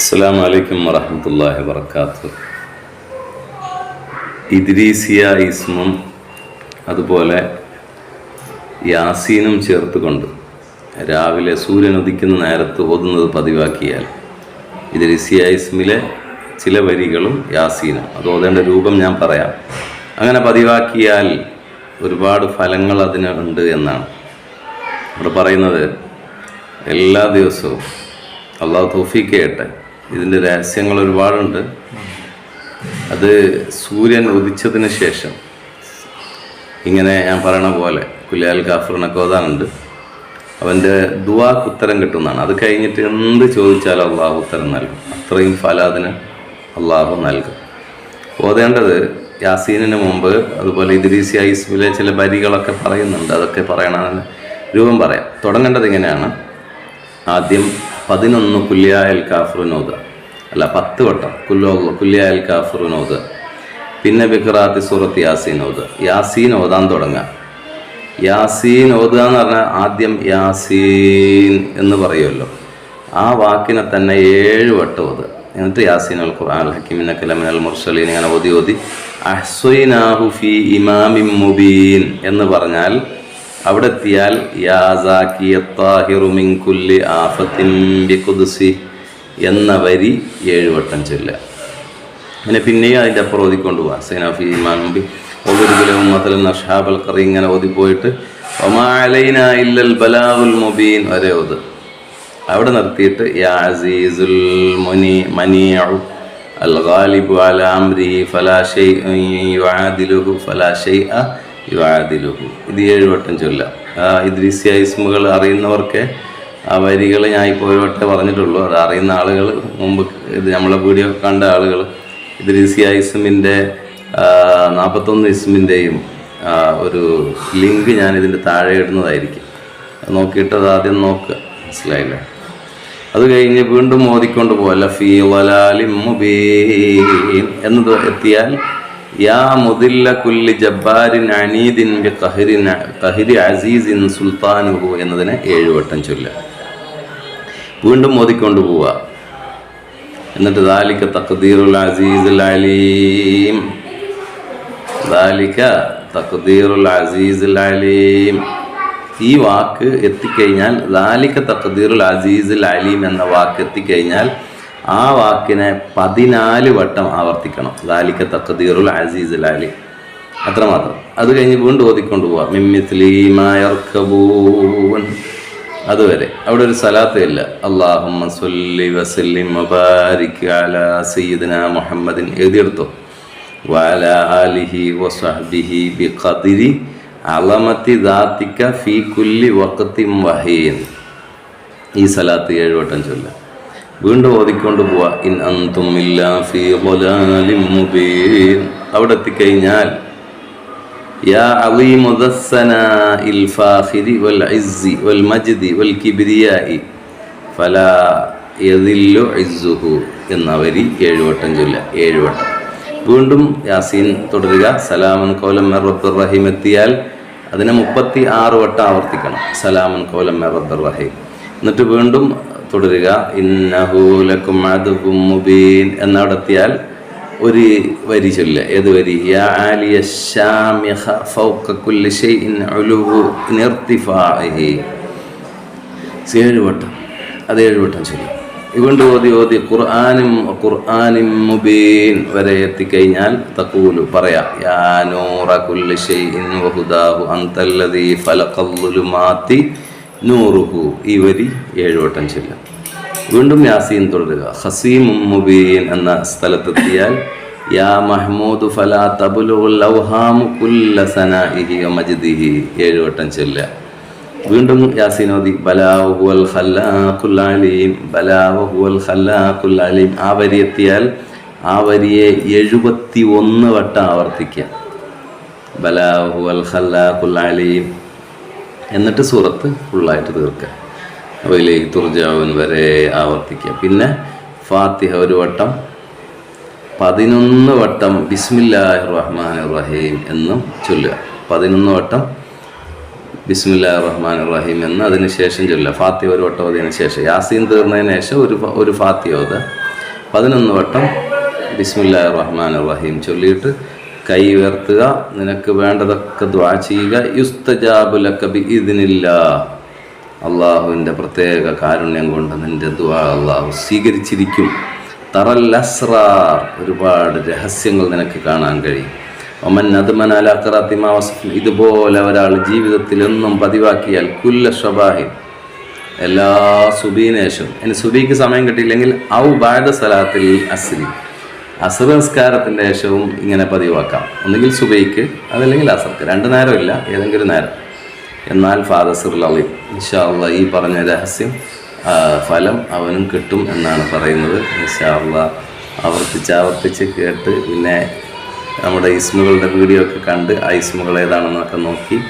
അസ്സാം വലൈക്കും വറഹമത്തല്ലാഹി വർക്കാത്തു ഇദ്രീസിയ ഇസ്മും അതുപോലെ യാസീനും ചേർത്തുകൊണ്ട് രാവിലെ സൂര്യൻ ഉദിക്കുന്ന നേരത്ത് ഓതുന്നത് പതിവാക്കിയാൽ ഇദ്രീസിയ ഇസ്മിലെ ചില വരികളും യാസീനും. അത് ഓതേണ്ട രൂപം ഞാൻ പറയാം. അങ്ങനെ പതിവാക്കിയാൽ ഒരുപാട് ഫലങ്ങൾ അതിന് ഉണ്ട് എന്നാണ്. ഇവിടെ പറയുന്നത് എല്ലാ ദിവസവും അള്ളാഹു തൗഫീക്ക് ചെയ്യട്ടെ. ഇതിന്റെ രഹസ്യങ്ങൾ ഒരുപാടുണ്ട്. അത് സൂര്യൻ ഉദിച്ചതിന് ശേഷം. ഇങ്ങനെ ഞാൻ പറയണ പോലെ കുലിയാൽ കാഫറിനൊക്കെ ഓതാനുണ്ട് അവന്റെ ദുവാക്ക് ഉത്തരം കിട്ടുന്നതാണ്. അത് കഴിഞ്ഞിട്ട് എന്ത് ചോദിച്ചാലും അള്ളാഹു ഉത്തരം നൽകും. അത്രയും ഫല അതിന് അള്ളാഹു നൽകും. ഓതേണ്ടത് യാസീനിന് മുമ്പ് അതുപോലെ ഇദ്രീസി ഐസ്മിലെ ചില വരികളൊക്കെ പറയുന്നുണ്ട്. അതൊക്കെ പറയണമെന്ന് രൂപം പറയാം. തുടങ്ങേണ്ടത് ഇങ്ങനെയാണ്. ആദ്യം പതിനൊന്ന് കുല്യായൽ കാഫ്രുനോദ് അല്ല പത്ത് വട്ടം കുല്ലോ കുല്യായൽ കാഫ്രുനോദ് പിന്നെ ബിഖറാത്തി സൂറത്ത് യാസീനോദ് യാസീൻ ഓതാൻ തുടങ്ങാം. യാസീൻ ഓതുക എന്ന് പറഞ്ഞാൽ ആദ്യം യാസീൻ എന്ന് പറയുമല്ലോ. ആ വാക്കിനെ തന്നെ ഏഴ് വട്ടം ഓത്. എന്നിട്ട് യാസീൻ അൽ ഖുർആൻ അൽ ഹക്കീമിൻ കലമിൻ അൽ മുർസലീൻ ഇങ്ങനെ ഓതി ഓതി. അഹ്സുനാഹു ഫി ഇമാമിൻ മുബീൻ എന്ന് പറഞ്ഞാൽ അവിടെ എത്തിയാൽ യാ സാക്കിയ താഹിറു മിൻ കുല്ലി ആഫത്തിൻ ബിഖുദ്സി എന്ന വരി ഏഴുവട്ടം ചൊല്ലുക. പിന്നെ പിന്നെയും അതിന്റെ അപ്പുറം ഓതിക്കൊണ്ട് പോവാം. സൈനാഫി ഇമാൻ ഒവ്വൊരു കിലോ മതലും നഷാബൽ കറി ഇങ്ങനെ ഓതിപ്പോയിട്ട് ഒമാലൈന ഇല്ലൽ ബലാവുൽ മുബീൻ വരെ ഓത്. അവിടെ നിർത്തിയിട്ട് യാ അസീസുൽ മുനി മനിയു അൽ ഗാലിബു അല അംരി ഫലാ ഷൈ യുആദിലുഹു ഫലാ ഷൈഅ യുആദിലുഹു ഇത് ഏഴുവട്ടം ചൊല്ലാം. ഇദ്രീസിയ ഇസ്മുകൾ അറിയുന്നവർക്ക് ആ വരികൾ ഞാൻ ഇപ്പോൾ ഒരു വട്ടം പറഞ്ഞിട്ടുള്ളൂ. അത് അറിയുന്ന ആളുകൾ മുമ്പ് ഇത് നമ്മളെ വീഡിയോ കണ്ട ആളുകൾ ഇദ്രീസിയ ഇസ്മിന്റെ നാൽപ്പത്തൊന്ന് ഇസ്മിന്റെയും ഒരു ലിങ്ക് ഞാൻ ഇതിന്റെ താഴെ ഇടുന്നതായിരിക്കും. നോക്കിയിട്ട് അത് ആദ്യം നോക്കുക മനസ്സിലായില്ലേ? അത് കഴിഞ്ഞ് വീണ്ടും മോദിക്കൊണ്ട് പോകല്ല ഫീ വലാലിം മുബീൻ. എന്നത് എത്തിയാൽ യാ മുദില്ല കുല്ലി ജബ്ബാരിൻ അനീദിൻ ഖഹരി അസീസിൻ സുൽത്താനുഹു എന്നതിനെ ഏഴ് വട്ടം ചൊല്ലുക വീണ്ടും മോദിക്കൊണ്ട് പോവുക. എന്നിട്ട് ദാലിക്ക തഖദീറുൽ അസീസുൽ അലീം. ദാലിക്ക തഖദീറുൽ അസീസുൽ അലീം. ഈ വാക്ക് എത്തിക്കഴിഞ്ഞാൽ ദാലിക്ക തഖദീറുൽ അസീസുൽ അലീം എന്ന വാക്ക് എത്തിക്കഴിഞ്ഞാൽ ആ വാക്കിനെ പതിനാല് വട്ടം ആവർത്തിക്കണം. ദാലിക്ക തഖദീറുൽ അസീസ് ലാലി. അത്രമാത്രം. അത് കഴിഞ്ഞ് വീണ്ടും ഓതിക്കൊണ്ട് പോവാം. അതുവരെ. അവിടെ ഒരു സലാത്ത് ഇല്ല. അള്ളാഹുമ്മ മബാരിക് മുഹമ്മദിൻ. എഴുതിയെടുത്തോ. കുല്ലി വഹീൻ. ഈ സലാത്ത് ഏഴുവട്ടം വട്ടം ചൊല്ല. വീണ്ടും ഓതിക്കൊണ്ട് പോവാം. ഇൻ അവിടെ എത്തിക്കഴിഞ്ഞാൽ യാ ഇസ്സി വൽ മജ്ദി വൽ യദില്ലു ഏഴുവട്ടം ചൊല്ല. ഏഴുവട്ടം വീണ്ടും യാസീൻ തുടരുക. സലാമൻ കോലം മെറബ്ദുർ റഹീം എത്തിയാൽ അതിനെ മുപ്പത്തി ആറ് വട്ടം ആവർത്തിക്കണം. സലാമൻ കോലം മെറബ്ദുർ റഹീം. എന്നിട്ട് വീണ്ടും തുടരുക ഇന്നഹൂലക്കും അതും മുബീൻ എന്നവിടെ എത്തിയാൽ ഒരു വരി ചൊല്ല ഏത് വരി? യാ ആലിയ ശാമിഖ ഫൗക കുല്ലി ഷൈഇൻ ഉലുഹു നിർത്തിഫാഇഹി. ഏഴ് വട്ടം അത് ഏഴുവട്ടം ചൊല്ലും വീണ്ടും ഓതി ഓതി ഖുർആാനും ഖുർആാനും മുബീൻ വരെ എത്തിക്കഴിഞ്ഞാൽ തക്കൂലു പറയാം. യാ നൂറ നൂറുഹു. ഈ വരി ഏഴുവട്ടം ചെല്ലും. വീണ്ടും യാസീൻ തുടരുക. ഹസീമും മുബീൻ എന്ന സ്ഥലത്തെത്തിയാൽ യാ മഹ്മൂദ് ഫലാ തബുലുൽ ഔഹാമു കുല്ല സനാഇഹി മജ്ദിഹി. ഏഴ് വട്ടം ചൊല്ലുക. വീണ്ടും യാസീനോദി ബലാഹുൽ ഖല്ലാഖുൽ അലീം. ബലാഹുൽ ഖല്ലാഖുൽ അലീം. ആ വരി എത്തിയാൽ ആ വരിയെ എഴുപത്തി ഒന്ന് വട്ടം ആവർത്തിക്കുക. ബലാഹുൽ ഖല്ലാഖുൽ അലീം. എന്നിട്ട് സൂറത്ത് ഫുള്ളായിട്ട് തീർക്കുക. അവയിലേക്ക് തുർജാവൻ വരെ ആവർത്തിക്കുക. പിന്നെ ഫാത്തിഹ ഒരു വട്ടം പതിനൊന്ന് വട്ടം ബിസ്മില്ലാഹിർ റഹ്മാൻ റഹീം എന്നും ചൊല്ലുക. പതിനൊന്ന് വട്ടം ബിസ്മില്ലാ റഹ്മാൻ റഹീം എന്ന് അതിന് ശേഷം ചൊല്ലുക. ഫാത്തിഹ ഒരു വട്ടം അതിന് ശേഷം. യാസീൻ തീർന്നതിന് ശേഷം ഒരു ഒരു ഫാത്തിഹ അത്. പതിനൊന്ന് വട്ടം ബിസ്മില്ലാ റഹ്മാൻ റഹീം ചൊല്ലിയിട്ട് കൈ ഉയർത്തുക നിനക്ക് വേണ്ടതൊക്കെ ദ്വാ ചെയ്യുക. യുസ്തജാബുലക്കബി ഇതിനില്ല അള്ളാഹുവിന്റെ പ്രത്യേക കാരുണ്യം കൊണ്ട് നിന്റെ ദ്വാ അള്ളാഹു സ്വീകരിച്ചിരിക്കും. തറൽ അസ്റാർ ഒരുപാട് രഹസ്യങ്ങൾ നിനക്ക് കാണാൻ കഴിയും. ഒമൻ അതുമനാലാക്കറാത്തിമാ ഇതുപോലെ ഒരാൾ ജീവിതത്തിൽ എന്നും പതിവാക്കിയാൽ കുല്ല ഷബാഹിൻ. എല്ലാ സുബീനേഷും ഇനി സുബീക്ക് സമയം കിട്ടിയില്ലെങ്കിൽ ഔ ബാദ സലാത്തിൽ അസ്രി. അസർ നിസ്കാരത്തിന്റെ ശേഷവും ഇങ്ങനെ പതിവാക്കാം. ഒന്നുകിൽ സുബൈക്ക് അതല്ലെങ്കിൽ അസർക്ക്. രണ്ട് നേരമില്ല ഏതെങ്കിലും നേരം. എന്നാൽ ഫാദസുൽ അലീം ഇൻഷാല്ല ഈ പറഞ്ഞ രഹസ്യം ഫലം അവനും കിട്ടും എന്നാണ് പറയുന്നത്. ഇൻഷാല്ല ആവർത്തിച്ച് ആവർത്തിച്ച് കേട്ട് പിന്നെ നമ്മുടെ ഇസ്മുകളുടെ വീഡിയോ ഒക്കെ കണ്ട് ആ ഇസ്മുകൾ ഏതാണെന്നൊക്കെ നോക്കി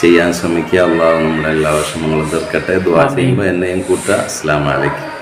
ചെയ്യാൻ ശ്രമിക്കുക. അള്ളാഹു നമ്മുടെ എല്ലാ വിഷമങ്ങളും തീർക്കട്ടെ. ദ്വാ ചെയ്യുമ്പോൾ എന്നെയും കൂട്ടുക. അസ്സാം വലൈക്കും